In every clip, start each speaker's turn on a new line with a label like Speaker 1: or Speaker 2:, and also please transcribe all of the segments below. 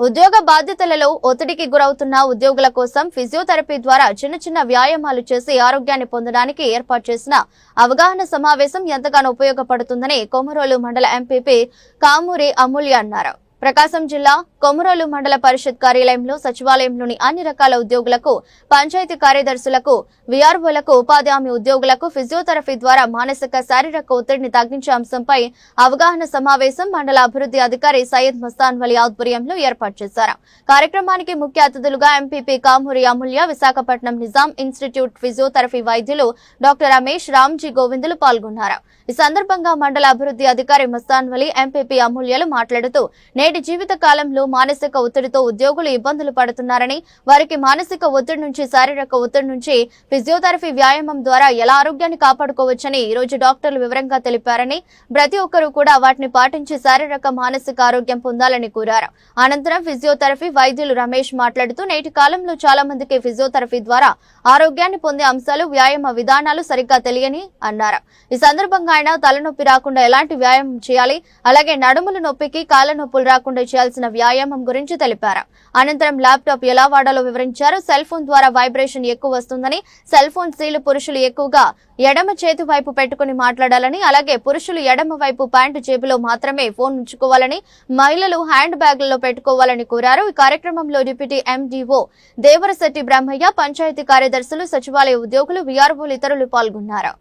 Speaker 1: ఉద్యోగ బాధ్యతలలో ఒత్తిడికి గురవుతున్న ఉద్యోగుల కోసం ఫిజియోథెరపీ ద్వారా చిన్న చిన్న వ్యాయామాలు చేసి ఆరోగ్యాన్ని పొందడానికి ఏర్పాటు చేసిన అవగాహన సమావేశం ఎంతగానో ఉపయోగపడుతుందని కొమరోలు మండల ఎంపీపీ కామూరి అమూల్య అన్నారు. ప్రకాశం జిల్లా కొమరోలు మండల పరిషత్ కార్యాలయంలో సచివాలయంలోని అన్ని రకాల ఉద్యోగులకు పంచాయతీ కార్యదర్శులకు విఆర్ఓలకు ఉపాధి హామీ ఉద్యోగులకు ఫిజియోథెరపీ ద్వారా మానసిక శారీరక ఒత్తిడిని తగ్గించే అంశంపై అవగాహన సమావేశం మండల అభివృద్ధి అధికారి సయ్యద్ మస్తాన్ వలి ఆధ్వర్యంలో ఏర్పాటు చేశారు. కార్యక్రమానికి ముఖ్య అతిథులుగా MPP Kamuri Amulya Visakhapatnam Nizam institute physiotherapy వైద్యులు డాక్టర్ రమేష్ రామ్జీ గోవిందులు పాల్గొన్నారు. ఈ సందర్భంగా మండల అభివృద్ధి అధికారి మస్తాన్ వలి ఎంపీపీ అమూల్యలు మాట్లాడుతూ నేటి జీవిత కాలంలో మానసిక ఒత్తిడితో ఉద్యోగులు ఇబ్బందులు పడుతున్నారని వారికి మానసిక ఒత్తిడి నుంచి శారీరక ఒత్తిడి నుంచి ఫిజియోథెరపీ వ్యాయామం ద్వారా ఎలా ఆరోగ్యాన్ని కాపాడుకోవచ్చని ఈ రోజు డాక్టర్లు వివరంగా తెలిపారని ప్రతి ఒక్కరూ కూడా వాటిని పాటించి శారీరక మానసిక ఆరోగ్యం పొందాలని కోరారు. అనంతరం ఫిజియోథెరపీ వైద్యులు రమేష్ మాట్లాడుతూ నేటి కాలంలో చాలా మందికి ఫిజియోథెరపీ ద్వారా ఆరోగ్యాన్ని పొందే అంశాలు వ్యాయామ విధానాలు సరిగ్గా తెలియని అన్నారు. ఈ సందర్భంగా ఆయన తలనొప్పి రాకుండా ఎలాంటి వ్యాయామం చేయాలి? అలాగే నడుముల నొప్పికి కాళ్ళ నొప్పులు రాకుండా చేయాల్సిన వ్యాయామం గురించి తెలిపారు. అనంతరం ల్యాప్టాప్ ఎలా వాడాలో వివరించారు. సెల్ ఫోన్ ద్వారా వైబ్రేషన్ ఎక్కువ వస్తుందని సెల్ ఫోన్ స్త్రీలు పురుషులు ఎక్కువగా ఎడమ చేతి వైపు పెట్టుకుని మాట్లాడాలని అలాగే పురుషులు ఎడమ వైపు ప్యాంటు జేబులో మాత్రమే ఫోన్ ఉంచుకోవాలని మహిళలు హ్యాండ్ బ్యాగ్లలో పెట్టుకోవాలని కోరారు. ఈ కార్యక్రమంలో డిప్యూటీ ఎండీఓ దేవరశెట్టి బ్రహ్మయ్య పంచాయతీ కార్యదర్శులు సచివాలయ ఉద్యోగులు వీఆర్ఓలు ఇతరులు పాల్గొన్నారు.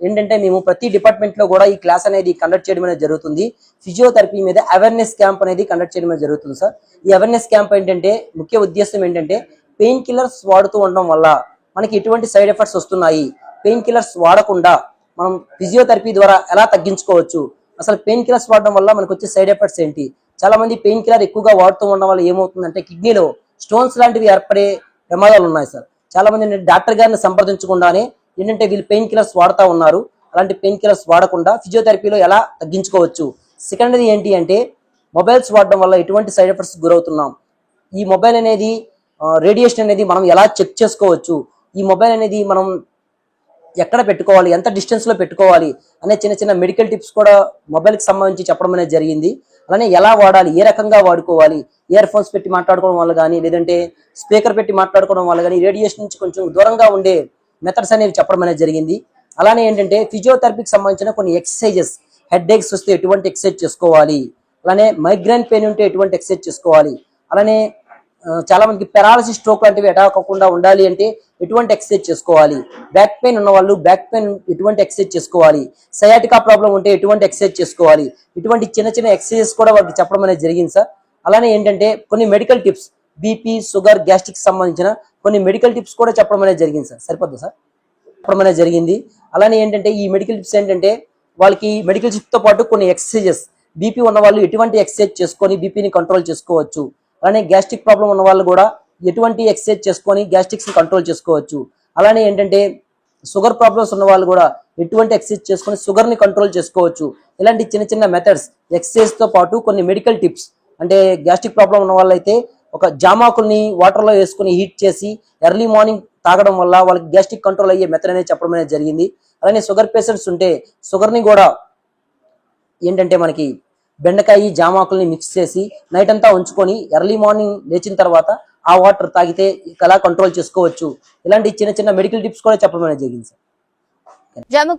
Speaker 2: ఏంటంటే మేము ప్రతి డిపార్ట్మెంట్లో కూడా ఈ క్లాస్ అనేది కండక్ట్ చేయడం అనేది జరుగుతుంది. ఫిజియోథెరపీ మీద అవేర్నెస్ క్యాంప్ అనేది కండక్ట్ చేయడం అనేది జరుగుతుంది సార్ ఈ అవేర్నెస్ క్యాంప్ ఏంటంటే ముఖ్య ఉద్దేశం ఏంటంటే పెయిన్ కిల్లర్స్ వాడుతూ ఉండడం వల్ల మనకి ఎటువంటి సైడ్ ఎఫెక్ట్స్ వస్తున్నాయి? పెయిన్ కిల్లర్స్ వాడకుండా మనం ఫిజియోథెరపీ ద్వారా ఎలా తగ్గించుకోవచ్చు? అసలు పెయిన్ కిల్లర్స్ వాడడం వల్ల మనకు వచ్చే సైడ్ ఎఫెక్ట్స్ ఏంటి? చాలా మంది పెయిన్ కిల్లర్ ఎక్కువగా వాడుతూ ఉండడం వల్ల ఏమవుతుందంటే కిడ్నీలో స్టోన్స్ లాంటివి ఏర్పడే ప్రమాదాలు ఉన్నాయి సార్ చాలా మంది డాక్టర్ గారిని సంప్రదించకుండానే ఏంటంటే వీళ్ళు పెయిన్ కిల్లర్స్ వాడుతూ ఉన్నారు. అలాంటి పెయిన్ కిల్లర్స్ వాడకుండా ఫిజియోథెరపీలో ఎలా తగ్గించుకోవచ్చు? సెకండ్ది ఏంటి అంటే మొబైల్స్ వాడడం వల్ల ఎటువంటి సైడ్ ఎఫెక్ట్స్ గురవుతున్నాం. ఈ మొబైల్ అనేది రేడియేషన్ అనేది మనం ఎలా చెక్ చేసుకోవచ్చు? ఈ మొబైల్ అనేది మనం ఎక్కడ పెట్టుకోవాలి? ఎంత డిస్టెన్స్లో పెట్టుకోవాలి? అనే చిన్న చిన్న మెడికల్ టిప్స్ కూడా మొబైల్కి సంబంధించి చెప్పడం అనేది జరిగింది. అలానే ఎలా వాడాలి? ఏ రకంగా వాడుకోవాలి? ఇయర్ ఫోన్స్ పెట్టి మాట్లాడుకోవడం వల్ల కానీ లేదంటే స్పీకర్ పెట్టి మాట్లాడుకోవడం వల్ల కానీ రేడియేషన్ నుంచి కొంచెం దూరంగా ఉండే మెథడ్స్ అనేవి చెప్పడం అనేది జరిగింది. అలానే ఏంటంటే ఫిజియోథెరపీకి సంబంధించిన కొన్ని ఎక్సర్సైజెస్ హెడ్ ఏక్స్ వస్తే ఎటువంటి ఎక్సర్సైజ్ చేసుకోవాలి? అలానే మైగ్రైన్ పెయిన్ ఉంటే ఎటువంటి ఎక్సర్సైజ్ చేసుకోవాలి? అలానే చాలా మందికి పెరాలసిస్ స్ట్రోక్ లాంటివి అటాక్ అవ్వకుండా ఉండాలి అంటే ఎటువంటి ఎక్సర్సైజ్ చేసుకోవాలి? బ్యాక్ పెయిన్ ఉన్న వాళ్ళు బ్యాక్ పెయిన్ ఎటువంటి ఎక్సర్సైజ్ చేసుకోవాలి? సయాటికా ప్రాబ్లం ఉంటే ఎటువంటి ఎక్సర్సైజ్ చేసుకోవాలి? ఇటువంటి చిన్న చిన్న ఎక్సర్సైజెస్ కూడా వాళ్ళకి చెప్పడం అనేది జరిగింది సార్. అలానే ఏంటంటే కొన్ని medical tips BP sugar gastric సంబంధించిన కొన్ని మెడికల్ టిప్స్ కూడా చెప్పడం అనేది జరిగింది సార్. సరిపోద్దా సార్? చెప్పడం అనేది జరిగింది. అలానే ఏంటంటే ఈ మెడికల్ టిప్స్ ఏంటంటే వాళ్ళకి మెడికల్ టిప్స్తో పాటు కొన్ని ఎక్సర్సైజెస్ బీపీ ఉన్న వాళ్ళు ఎటువంటి ఎక్సర్సైజ్ చేసుకొని బీపీని కంట్రోల్ చేసుకోవచ్చు. అలానే గ్యాస్ట్రిక్ ప్రాబ్లం ఉన్న వాళ్ళు కూడా ఎటువంటి ఎక్సర్సైజ్ చేసుకొని గ్యాస్ట్రిక్స్ని కంట్రోల్ చేసుకోవచ్చు. అలానే ఏంటంటే షుగర్ ప్రాబ్లమ్స్ ఉన్న వాళ్ళు కూడా ఎటువంటి ఎక్సర్సైజ్ చేసుకొని షుగర్ని కంట్రోల్ చేసుకోవచ్చు. ఇలాంటి చిన్న చిన్న మెథడ్స్ ఎక్సర్సైజ్తో పాటు కొన్ని మెడికల్ టిప్స్ అంటే గ్యాస్ట్రిక్ ప్రాబ్లం ఉన్న వాళ్ళైతే ఒక జామాకుల్ని వాటర్లో వేసుకుని హీట్ చేసి ఎర్లీ మార్నింగ్ తాగడం వల్ల వాళ్ళకి గ్యాస్ట్రిక్ కంట్రోల్ అయ్యే మెథడ్ అనేది చెప్పడం అనేది జరిగింది. అలానే షుగర్ పేషెంట్స్ ఉంటే షుగర్ని కూడా ఏంటంటే మనకి బెండకాయ జామాకుల్ని మిక్స్ చేసి నైట్ అంతా ఉంచుకొని ఎర్లీ మార్నింగ్ లేచిన తర్వాత ఆ వాటర్ తాగితే ఎలా కంట్రోల్ చేసుకోవచ్చు? ఇలాంటి చిన్న చిన్న మెడికల్ టిప్స్ కూడా చెప్పడం అనేది జరిగింది సార్